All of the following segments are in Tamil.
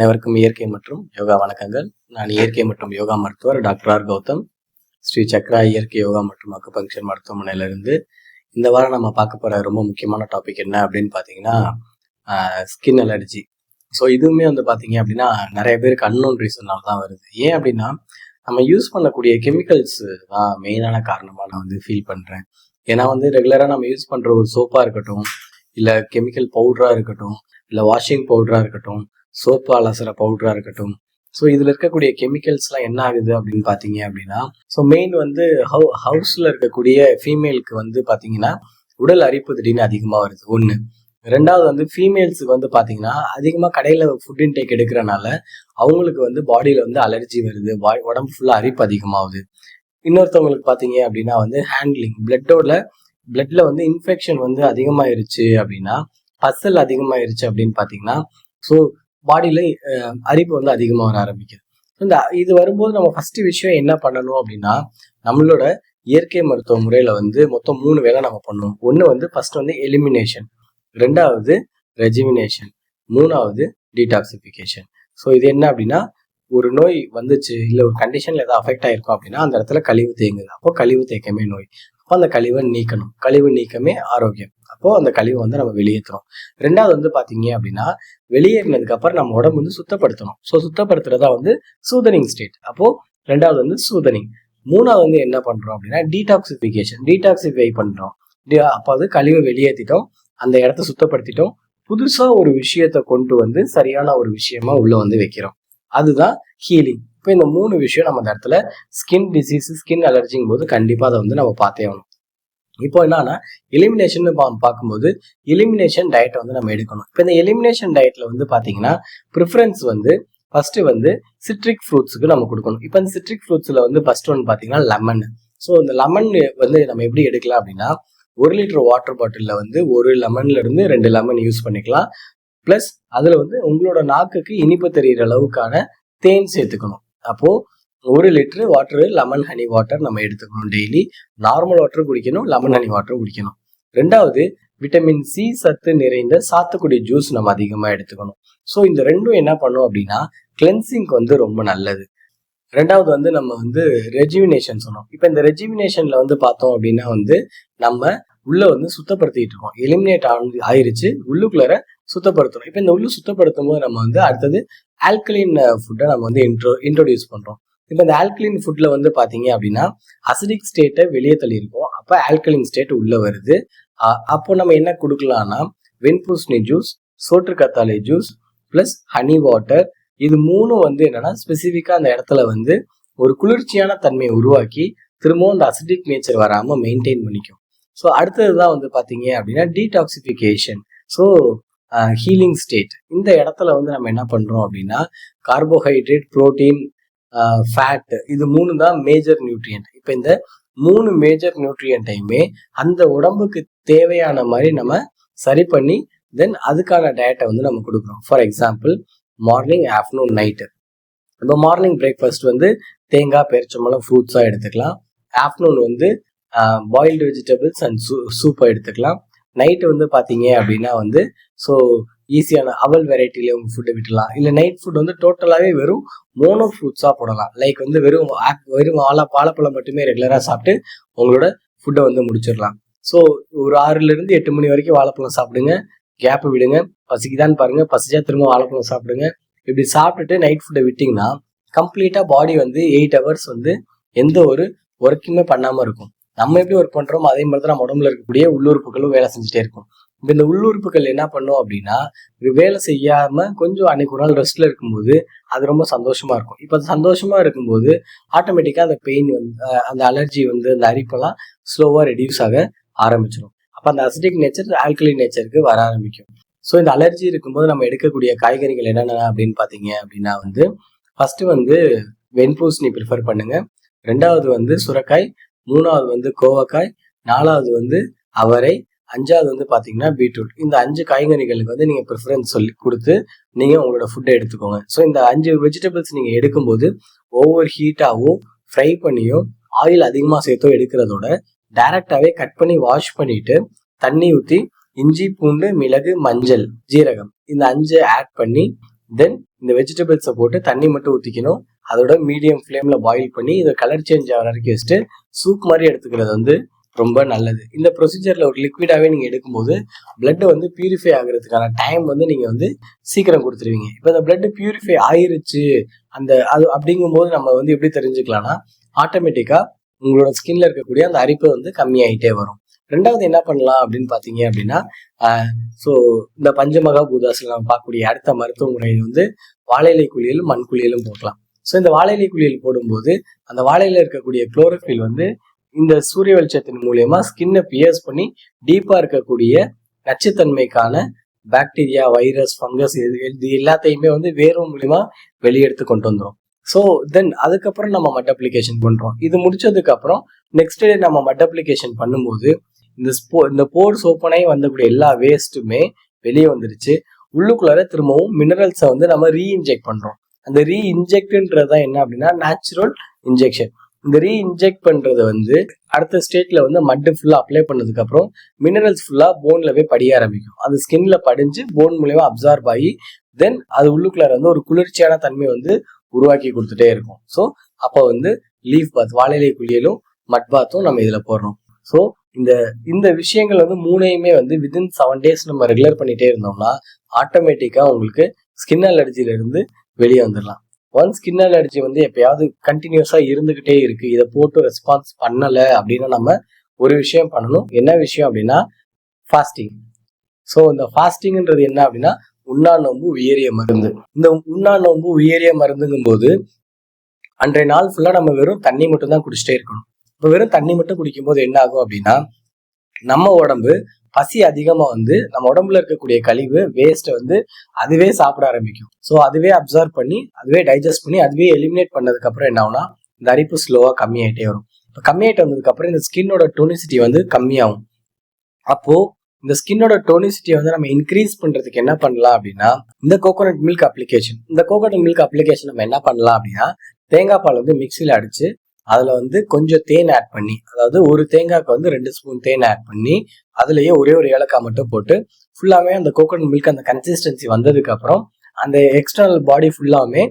அனைவருக்கும் இயற்கை மற்றும் யோகா வணக்கங்கள். நான் இயற்கை மற்றும் யோகா மருத்துவர் டாக்டர் ஆர் கௌதம். ஸ்ரீ சக்ரா இயற்கை யோகா மற்றும் அக்குபங்க்சர் மருத்துவமனையிலிருந்து இந்த வாரம் நம்ம பார்க்க போகிற ரொம்ப முக்கியமான டாபிக் என்ன அப்படின்னு பார்த்தீங்கன்னா ஸ்கின் அலர்ஜி ஸோ இதுவுமே வந்து பார்த்தீங்க அப்படின்னா நிறைய பேருக்கு அன்னோன் ரீசன்னால தான் வருது. ஏன் அப்படின்னா நம்ம யூஸ் பண்ணக்கூடிய கெமிக்கல்ஸ் தான் மெயினான காரணமாக நான் வந்து ஃபீல் பண்ணுறேன் ஏன்னா வந்து ரெகுலராக நம்ம யூஸ் பண்ணுற ஒரு சோப்பாக இருக்கட்டும் இல்லை கெமிக்கல் பவுடராக இருக்கட்டும் இல்லை வாஷிங் பவுடராக இருக்கட்டும் சோப்பு அலசுற பவுடராக இருக்கட்டும். ஸோ இதில் இருக்கக்கூடிய கெமிக்கல்ஸ்லாம் என்ன ஆகுது அப்படின்னு பார்த்தீங்க அப்படின்னா ஸோ மெயின் வந்து ஹவு ஹவுஸில் இருக்கக்கூடிய ஃபீமேலுக்கு வந்து பார்த்தீங்கன்னா உடல் அரிப்பு திடீர்னு அதிகமாக வருது. ஒன்று ரெண்டாவது வந்து ஃபீமேல்ஸுக்கு வந்து பார்த்தீங்கன்னா அதிகமாக கடையில் ஃபுட் இன்டேக் எடுக்கிறனால அவங்களுக்கு வந்து பாடியில் வந்து அலர்ஜி வருது. உடம்பு ஃபுல்லாக அரிப்பு அதிகமாகுது. இன்னொருத்தவங்களுக்கு பார்த்தீங்க அப்படின்னா வந்து ஹேண்ட்லிங் பிளட்டோட பிளட்ல வந்து இன்ஃபெக்ஷன் வந்து அதிகமாயிருச்சு அப்படின்னா பசல் அதிகமாயிருச்சு அப்படின்னு பார்த்தீங்கன்னா ஸோ பாடியில் அரிப்பு வந்து அதிகமாக வர ஆரம்பிக்குது. இந்த இது வரும்போது நம்ம ஃபஸ்ட்டு விஷயம் என்ன பண்ணணும் அப்படின்னா நம்மளோட இயற்கை மருத்துவ முறையில் வந்து மொத்தம் மூணு வேலை நம்ம பண்ணுவோம் ஒன்று வந்து ஃபர்ஸ்ட் வந்து எலிமினேஷன் ரெண்டாவது ரெஜிமினேஷன் மூணாவது டீடாக்சிஃபிகேஷன் ஸோ இது என்ன அப்படின்னா ஒரு நோய் வந்துச்சு இல்லை ஒரு கண்டிஷனில் ஏதாவது அஃபெக்ட் ஆயிருக்கும் அப்படின்னா அந்த இடத்துல கழிவு தேங்குது. அப்போ கழிவு தேக்கமே நோய். அப்போ அந்த கழிவை நீக்கணும். கழிவு நீக்கமே ஆரோக்கியம். அப்போ அந்த கழிவை வந்து நம்ம வெளியேற்றுறோம் ரெண்டாவது வந்து பார்த்தீங்க அப்படின்னா வெளியேறினதுக்கு அப்புறம் நம்ம உடம்பு வந்து சுத்தப்படுத்தணும். ஸோ சுத்தப்படுத்துறதா வந்து சூதனிங் ஸ்டேட் அப்போ ரெண்டாவது வந்து சூதனிங் மூணாவது வந்து என்ன பண்றோம் அப்படின்னா டீடாக்சிஃபிகேஷன் டீடாக்சிஃபை பண்றோம். அப்போ அது கழிவை வெளியேற்றிட்டோம் அந்த இடத்த சுத்தப்படுத்திட்டோம். புதுசா ஒரு விஷயத்த கொண்டு வந்து சரியான ஒரு விஷயமா உள்ள வந்து வைக்கிறோம். அதுதான் ஹீலிங் இப்போ இந்த மூணு விஷயம் நம்ம அந்த இடத்துல ஸ்கின் டிசீஸ் ஸ்கின் அலர்ஜிங் போது கண்டிப்பாக அதை வந்து நம்ம பார்த்தே ஆகணும். இப்போ என்னன்னா எலிமினேஷன் பார்க்கும்போது எலிமினேஷன் டயட்டை வந்து நம்ம எடுக்கணும். இப்போ இந்த எலிமினேஷன் டயட்ல வந்து பார்த்தீங்கன்னா ப்ரிஃபரன்ஸ் வந்து ஃபர்ஸ்ட் வந்து சிட்ரிக் ஃப்ரூட்ஸுக்கு நம்ம கொடுக்கணும். இப்போ இந்த சிட்ரிக் ஃப்ரூட்ஸில் வந்து ஃபர்ஸ்ட் ஒன்று பார்த்தீங்கன்னா லெமன் ஸோ இந்த லெமன் வந்து நம்ம எப்படி எடுக்கலாம் அப்படின்னா ஒரு லிட்டர் வாட்டர் பாட்டிலில் வந்து ஒரு லெமன்ல இருந்து ரெண்டு லெமன் யூஸ் பண்ணிக்கலாம். ப்ளஸ் அதில் வந்து உங்களோட நாக்குக்கு இனிப்பு தெரிகிற அளவுக்கான தேன் சேர்த்துக்கணும். அப்போது ஒரு litre water lemon honey water நம்ம எடுத்துக்கணும் டெய்லி நார்மல் வாட்டர் குடிக்கணும் லெமன் ஹனி வாட்டர் குடிக்கணும். ரெண்டாவது விட்டமின் சி சத்து நிறைந்த சாத்துக்குடி ஜூஸ் நம்ம அதிகமாக எடுத்துக்கணும். ஸோ இந்த ரெண்டும் என்ன பண்ணும் அப்படின்னா கிளென்சிங்க்கு வந்து ரொம்ப நல்லது. ரெண்டாவது வந்து நம்ம வந்து ரெஜிவினேஷன் சொன்னோம். இப்போ இந்த ரெஜிவினேஷன்ல வந்து பார்த்தோம் அப்படின்னா வந்து நம்ம உள்ள வந்து சுத்தப்படுத்திட்டு இருக்கோம். எலிமினேட் ஆயிருச்சு உள்ளுக்குள்ளார சுத்தப்படுத்தணும் இப்போ இந்த உள்ளு சுத்தப்படுத்தும் போது நம்ம வந்து அடுத்தது ஆல்கலின் ஃபுட்டை நம்ம வந்து இன்ட்ரோ இன்ட்ரோடியூஸ் பண்ணுறோம் இப்போ இந்த ஆல்கலின் ஃபுட்டில் வந்து பார்த்தீங்க அப்படின்னா அசிடிக் ஸ்டேட்டை வெளியே தள்ளியிருக்கோம். அப்போ ஆல்கலின் ஸ்டேட் உள்ளே வருது. அப்போ நம்ம என்ன கொடுக்கலாம்னா வெண்பூசணி ஜூஸ் சோற்று கத்தாழை ஜூஸ் ப்ளஸ் ஹனி வாட்டர் இது மூணும் வந்து என்னன்னா ஸ்பெசிஃபிக்காக அந்த இடத்துல வந்து ஒரு குளிர்ச்சியான தன்மையை உருவாக்கி திரும்பவும் அந்த அசிடிக் நேச்சர் வராமல் மெயின்டைன் பண்ணிக்கும். ஸோ அடுத்தது தான் வந்து பார்த்தீங்க அப்படின்னா டீடாக்சிஃபிகேஷன் ஸோ ஹீலிங் ஸ்டேட் இந்த இடத்துல வந்து நம்ம என்ன பண்ணுறோம் அப்படின்னா கார்போஹைட்ரேட் ப்ரோட்டீன் ஃபேட் இது மூணு தான் மேஜர் நியூட்ரியன்ட் இப்போ இந்த மூணு மேஜர் நியூட்ரியன்ட்டையுமே அந்த உடம்புக்கு தேவையான மாதிரி நம்ம சரி பண்ணி தென் அதுக்கான டயட்டை வந்து நம்ம கொடுக்குறோம். For example morning afternoon night இப்போ மார்னிங் பிரேக்ஃபாஸ்ட் வந்து தேங்காய் பெருச்சம்பளம் ஃப்ரூட்ஸாக எடுத்துக்கலாம். ஆஃப்டர்நூன் வந்து பாயில்டு வெஜிடபிள்ஸ் அண்ட் சூ சூப்பை எடுத்துக்கலாம். நைட்டு வந்து பார்த்தீங்க அப்படின்னா வந்து ஸோ ஈஸியான அவல் வெரைட்டில உங்கள் ஃபுட்டை விட்டுலாம் இல்லை நைட் ஃபுட் வந்து டோட்டலாகவே வெறும் மோனோ ஃப்ரூட்ஸாக போடலாம். லைக் வந்து வெறும் வெறும் வாழை வாழைப்பழம் மட்டுமே ரெகுலராக சாப்பிட்டு உங்களோட ஃபுட்டை வந்து முடிச்சிடலாம். ஸோ ஒரு ஆறுலேருந்து எட்டு மணி வரைக்கும் வாழைப்பழம் சாப்பிடுங்க. கேப்பு விடுங்க. பசிக்குதான்னு பாருங்கள் பசிச்சா திரும்ப வாழைப்பழம் சாப்பிடுங்க. இப்படி சாப்பிட்டுட்டு நைட் ஃபுட்டை விட்டிங்கன்னா கம்ப்ளீட்டாக பாடி வந்து எயிட் ஹவர்ஸ் வந்து எந்த ஒரு ஒர்க்குமே பண்ணாமல் இருக்கும். நம்ம எப்படி ஒர்க் பண்ணுறோமோ அதே மாதிரி தான் நம்ம உடம்புல இருக்கக்கூடிய உள்ளுறுப்புகளும் வேலை செஞ்சுட்டே இருக்கும். இந்த உள்ளுறுப்புகள் என்ன பண்ணும் அப்படின்னா வேலை செய்யாம கொஞ்சம் அன்னைக்கு ஒரு நாள் ரெஸ்ட்ல இருக்கும்போது அது ரொம்ப சந்தோஷமா இருக்கும். இப்போ சந்தோஷமா இருக்கும்போது ஆட்டோமேட்டிக்கா அந்த பெயின் வந்து அந்த அலர்ஜி வந்து அந்த அரிப்பெல்லாம் ஸ்லோவா ரெடியூஸ் ஆக ஆரம்பிச்சிடும் அப்போ அந்த அசிடிக் நேச்சர் ஆல்கலி நேச்சருக்கு வர ஆரம்பிக்கும். ஸோ இந்த அலர்ஜி இருக்கும்போது நம்ம எடுக்கக்கூடிய காய்கறிகள் என்னென்ன அப்படின்னு பார்த்தீங்க அப்படின்னா வந்து ஃபர்ஸ்ட் வந்து வெண்பூசணி ப்ரிஃபர் பண்ணுங்க. ரெண்டாவது வந்து சுரக்காய் மூணாவது வந்து கோவக்காய் நாலாவது வந்து அவரை அஞ்சாவது வந்து பார்த்தீங்கன்னா பீட்ரூட். இந்த அஞ்சு காய்கறிகளுக்கு வந்து நீங்கள் ப்ரிஃபரன்ஸ் சொல்லி கொடுத்து நீங்கள் உங்களோட ஃபுட்டை எடுத்துக்கோங்க. ஸோ இந்த அஞ்சு வெஜிடபிள்ஸ் நீங்கள் எடுக்கும்போது ஓவர் ஹீட்டாகவும் ஃப்ரை பண்ணியும் ஆயில் அதிகமாக சேர்த்தோ எடுக்கிறதோட டைரக்டாகவே கட் பண்ணி வாஷ் பண்ணிட்டு தண்ணி ஊற்றி இஞ்சி பூண்டு மிளகு மஞ்சள் ஜீரகம் இந்த அஞ்சு ஆட் பண்ணி தென் இந்த வெஜிடபிள்ஸை போட்டு தண்ணி மட்டும் ஊற்றிக்கணும் அதோட மீடியம் ஃப்ளேமில் பாயில் பண்ணி இதை கலர் சேஞ்ச் ஆகிற வரைக்கும் வச்சுட்டு சூப் மாதிரி எடுத்துக்கிறது வந்து ரொம்ப நல்லது. இந்த ப்ரொசீஜரில் ஒரு லிக்விடாகவே நீங்கள் எடுக்கும்போது blood வந்து பியூரிஃபை ஆகுறதுக்கான டைம் வந்து நீங்கள் வந்து சீக்கிரம் கொடுத்துருவீங்க. இப்போ இந்த blood பியூரிஃபை ஆயிருச்சு அந்த அது அப்படிங்கும்போது நம்ம வந்து எப்படி தெரிஞ்சுக்கலாம்னா ஆட்டோமேட்டிக்காக உங்களோட ஸ்கின்ல இருக்கக்கூடிய அந்த அரிப்பு வந்து கம்மியாயிட்டே வரும். ரெண்டாவது என்ன பண்ணலாம் அப்படின்னு பார்த்தீங்க அப்படின்னா ஸோ இந்த பஞ்சமகா பூதாசில் நம்ம பார்க்கக்கூடிய அடுத்த மருத்துவ முறையில் வந்து வாழையிலை குளியலும் மண் குளியலும் போடலாம் ஸோ இந்த வாழையிலை குளியல் போடும்போது அந்த வாழையில இருக்கக்கூடிய குளோரோஃபில் வந்து இந்த சூரிய வெளிச்சத்தின் மூலயமா ஸ்கின்னை பியர்ஸ் பண்ணி டீப்பா இருக்கக்கூடிய நச்சுத்தன்மைக்கான பாக்டீரியா வைரஸ் ஃபங்கஸ் இது இது எல்லாத்தையுமே வந்து வேர்வு மூலியமா வெளியெடுத்து கொண்டு வந்துடும் ஸோ தென் அதுக்கப்புறம் நம்ம மட் அப்ளிகேஷன் பண்ணுறோம் இது முடிச்சதுக்கு அப்புறம் நெக்ஸ்ட் டே நம்ம மட் அப்ளிகேஷன் பண்ணும்போது இந்த ஸ்போ இந்த போர்ஸ் ஓப்பனாகி வந்தக்கூடிய எல்லா வேஸ்ட்டுமே வெளியே வந்துருச்சு. உள்ளுக்குள்ளார திரும்பவும் மினரல்ஸை வந்து நம்ம ரீஇன்ஜெக்ட் பண்ணுறோம் அந்த ரீஇன்ஜெக்ட்ன்றது தான் என்ன அப்படின்னா நேச்சுரல் இன்ஜெக்ஷன் இந்த ரீஇன்ஜெக்ட் பண்ணுறது வந்து அடுத்த ஸ்டேட்டில் வந்து மட்டு ஃபுல்லாக அப்ளை பண்ணதுக்கப்புறம் மினரல்ஸ் ஃபுல்லாக போனில் போய் படிய ஆரம்பிக்கும். அது ஸ்கின்ல படிஞ்சு போன் மூலயமா அப்சார்ப் ஆகி தென் அது உள்ளுக்குள்ளார வந்து ஒரு குளிர்ச்சியான தன்மை வந்து உருவாக்கி கொடுத்துட்டே இருக்கும். ஸோ அப்போ வந்து லீஃப் பாத் வாழையிலை குளியலும் மட் பாத்தும் நம்ம இதில் போடுறோம். ஸோ இந்த இந்த விஷயங்கள் வந்து மூணையுமே வந்து வித்தின் செவன் டேஸ் நம்ம ரெகுலர் பண்ணிகிட்டே இருந்தோம்னா ஆட்டோமேட்டிக்காக உங்களுக்கு ஸ்கின் அலர்ஜியிலேருந்து வெளியே வந்துடலாம் ஒன் ஸ்கின் அலர்ஜி வந்து எப்பயாவது கண்டினியூஸா இருந்துகிட்டே இருக்கு இதை போட்டு ரெஸ்பான்ஸ் பண்ணல அப்படின்னா நம்ம ஒரு விஷயம் பண்ணணும். என்ன விஷயம் அப்படின்னா ஃபாஸ்டிங் ஸோ இந்த ஃபாஸ்டிங்ன்றது என்ன அப்படின்னா உண்ணா நோம்பு உயரிய மருந்து. இந்த உண்ணா நோம்பு உயரிய மருந்துங்கும் போது அன்றைய நாள் ஃபுல்லா நம்ம வெறும் தண்ணி மட்டும் தான் குடிச்சிட்டே இருக்கணும். இப்போ வெறும் தண்ணி மட்டும் குடிக்கும்போது என்ன ஆகும் அப்படின்னா நம்ம உடம்பு பசி அதிகமாக வந்து நம்ம உடம்புல இருக்கக்கூடிய கழிவு வேஸ்ட்டை வந்து அதுவே சாப்பிட ஆரம்பிக்கும். ஸோ அதுவே அப்சர்வ் பண்ணி அதுவே டைஜஸ்ட் பண்ணி அதுவே எலிமினேட் பண்ணதுக்கப்புறம் என்ன ஆகும்னா இந்த அரிப்பு ஸ்லோவாக கம்மியாயிட்டே வரும். இப்போ கம்மியாயிட்டு வந்ததுக்கப்புறம் இந்த ஸ்கின்னோட டோனிசிட்டி வந்து கம்மியாகும். அப்போது இந்த ஸ்கின்னோட டோனிசிட்டியை வந்து நம்ம இன்க்ரீஸ் பண்ணுறதுக்கு என்ன பண்ணலாம் அப்படின்னா இந்த கோகோனட் மில்க் அப்ளிகேஷன் இந்த கோகோனட் மில்க் அப்ளிகேஷன் நம்ம என்ன பண்ணலாம் அப்படின்னா தேங்காய் பால் வந்து மிக்சியில் அடித்து அதில் வந்து கொஞ்சம் தேன் ஆட் பண்ணி அதாவது ஒரு தேங்காய்க்கு வந்து ரெண்டு ஸ்பூன் தேன் ஆட் பண்ணி அதுலேயே ஒரே ஒரு ஏலக்காய் மட்டும் போட்டு ஃபுல்லாமே அந்த கோகோனட் மில்க் அந்த கன்சிஸ்டன்சி வந்ததுக்கப்புறம் அந்த எக்ஸ்டர்னல் பாடி ஃபுல்லாமே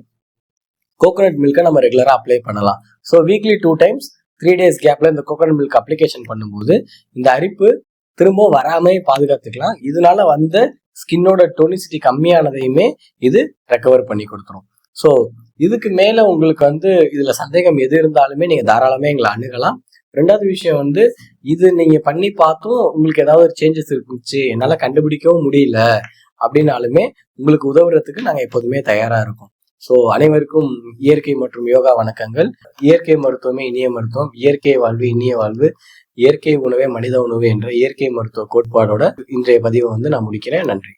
கோகோனட் மில்கை நம்ம ரெகுலராக அப்ளை பண்ணலாம். So weekly two times three days கேப்பில் இந்த கோகோனட் மில்க் அப்ளிகேஷன் பண்ணும்போது இந்த அரிப்பு திரும்ப வராமே பாதுகாத்துக்கலாம். இதனால வந்த ஸ்கின்னோட டோனிசிட்டி கம்மியானதையுமே இது ரெக்கவர் பண்ணி கொடுத்துரும். ஸோ இதுக்கு மேலே உங்களுக்கு வந்து இதில் சந்தேகம் எது இருந்தாலுமே நீங்கள் தாராளமே எங்களை அணுகலாம். ரெண்டாவது விஷயம் வந்து இது நீங்கள் பண்ணி பார்த்தும் உங்களுக்கு ஏதாவது ஒரு சேஞ்சஸ் இருந்துச்சு என்னால் கண்டுபிடிக்கவும் முடியல அப்படின்னாலுமே உங்களுக்கு உதவுறதுக்கு நாங்கள் எப்போதுமே தயாராக இருக்கோம். ஸோ அனைவருக்கும் இயற்கை மற்றும் யோகா வணக்கங்கள். இயற்கை மருத்துவமே இனிய மருத்துவம். இயற்கை வாழ்வு இனிய வாழ்வு. இயற்கை உணவே மனித உணவு என்ற இயற்கை மருத்துவ கோட்பாடோட இன்றைய பதிவை வந்து நான் முடிக்கிறேன். நன்றி.